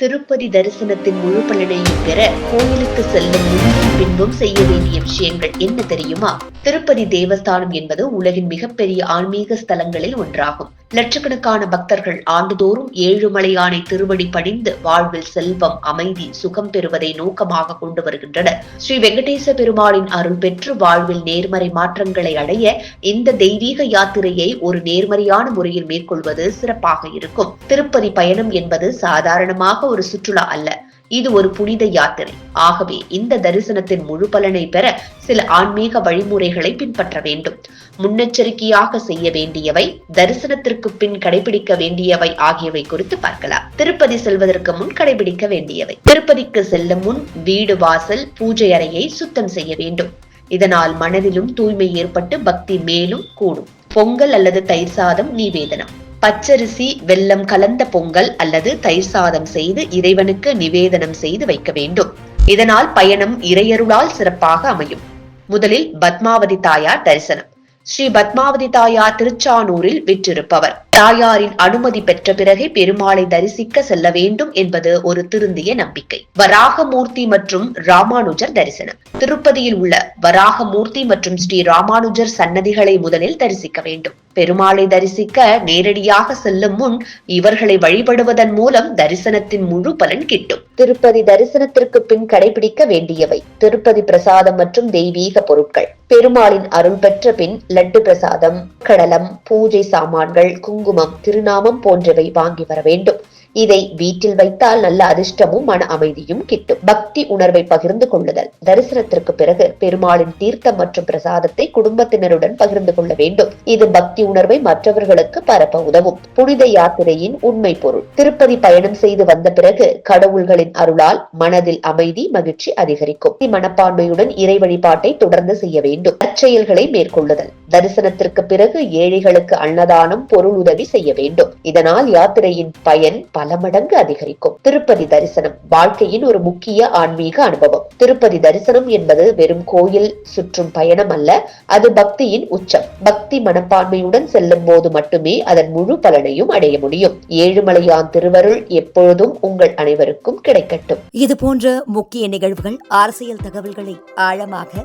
திருப்பதி தரிசனத்தின் முழு பலனையும் பெற கோயிலுக்கு செல்லும் முன்பும் பின்பும் செய்ய வேண்டிய விஷயங்கள் என்ன தெரியுமா? திருப்பதி தேவஸ்தானம் என்பது உலகின் மிகப்பெரிய ஆன்மீக ஸ்தலங்களில் ஒன்றாகும். லட்சக்கணக்கான பக்தர்கள் ஆண்டுதோறும் ஏழுமலையானை திருவடி பணிந்து வாழ்வில் செல்வம் அமைதி சுகம் பெறுவதை நோக்கமாக கொண்டு வருகின்றனர். ஸ்ரீ வெங்கடேச பெருமாளின் அருள் பெற்று வாழ்வில் நேர்மறை மாற்றங்களை அடைய இந்த தெய்வீக யாத்திரையை ஒரு நேர்மறையான முறையில் மேற்கொள்வது சிறப்பாக இருக்கும். திருப்பதி பயணம் என்பது சாதாரணமாக ஒரு சுற்றுலா அல்ல. இது ஒரு புனித யாத்திரை. ஆகவே இந்த தரிசனத்தின் முழு பலனை பெற சில ஆன்மீக வழிமுறைகளை பின்பற்ற வேண்டும். முன்னெச்சரிக்கையாக செய்ய வேண்டியவை தரிசனத்திற்கு பின் கடைபிடிக்க வேண்டியவை ஆகியவை குறித்து பார்க்கலாம். திருப்பதி செல்வதற்கு முன் கடைபிடிக்க வேண்டியவை. திருப்பதிக்கு செல்லும் முன் வீடு வாசல் பூஜை அறையை சுத்தம் செய்ய வேண்டும். இதனால் மனதிலும் தூய்மை ஏற்பட்டு பக்தி மேலும் கூடும். பொங்கல் அல்லது தயிர் சாதம் நிவேதனம். பச்சரிசி வெல்லம் கலந்த பொங்கல் அல்லது தயிர் சாதம் செய்து இறைவனுக்கு நிவேதனம் செய்து வைக்க வேண்டும். இதனால் பயணம் இறையருளால் சிறப்பாக அமையும். முதலில் பத்மாவதி தாயார் தரிசனம். ஸ்ரீ பத்மாவதி தாயார் திருச்சானூரில் விற்றிருப்பவர். தாயாரின் அனுமதி பெற்ற பிறகே பெருமாளை தரிசிக்க செல்ல வேண்டும் என்பது ஒரு திருந்திய நம்பிக்கை. வராகமூர்த்தி மற்றும் ராமானுஜர் தரிசனம். திருப்பதியில் உள்ள வராகமூர்த்தி மற்றும் ஸ்ரீ ராமானுஜர் சன்னதிகளை முதலில் தரிசிக்க வேண்டும். பெருமாளை தரிசிக்க நேரடியாக செல்லும் முன் இவர்களை வழிபடுவதன் மூலம் தரிசனத்தின் முழு பலன் கிட்டும். திருப்பதி தரிசனத்திற்கு பின் கடைபிடிக்க வேண்டியவை திருப்பதி பிரசாதம் மற்றும் தெய்வீக பொருட்கள். பெருமாளின் அருள் பெற்ற பின் லட்டு பிரசாதம் கடலம் பூஜை சாமான்கள் குங்குமம் திருநாமம் போன்றவை வாங்கி வர வேண்டும். இதை வீட்டில் வைத்தால் நல்ல அதிர்ஷ்டமும் மன அமைதியும் கிட்டும். பக்தி உணர்வை பகிர்ந்து கொள்ளுதல். தரிசனத்திற்கு பிறகு பெருமாளின் தீர்த்தம் மற்றும் பிரசாதத்தை குடும்பத்தினருடன் பகிர்ந்து கொள்ள வேண்டும். இது பக்தி உணர்வை மற்றவர்களுக்கு பரப்ப உதவும். புனித யாத்திரையின் உண்மை பொருள். திருப்பதி பயணம் செய்து வந்த பிறகு கடவுள்களின் அருளால் மனதில் அமைதி மகிழ்ச்சி அதிகரிக்கும். மனப்பான்மையுடன் இறை வழிபாட்டை தொடர்ந்து செய்ய வேண்டும். நற்செயல்களை மேற்கொள்ளுதல். தரிசனத்திற்கு பிறகு ஏழைகளுக்கு அன்னதானம் பொருள் உதவி செய்ய வேண்டும். இதனால் யாத்திரையின் பயன் பல மடங்கு அதிகரிக்கும். திருப்பதி தரிசனம் வாழ்க்கையின் ஒரு முக்கிய ஆன்மீக அனுபவம். திருப்பதி தரிசனம் என்பது வெறும் கோயில் சுற்றும் பயணம் அல்ல அது பக்தியின் உச்சம். பக்தி மனப்பான்மையுடன் செல்லும் போது மட்டுமே அதன் முழு பலனையும் அடைய முடியும். ஏழுமலையான் திருவருள் எப்பொழுதும் உங்கள் அனைவருக்கும் கிடைக்கட்டும். இது போன்ற முக்கிய நிகழ்வுகள் அரசியல் தகவல்களை ஆழமாக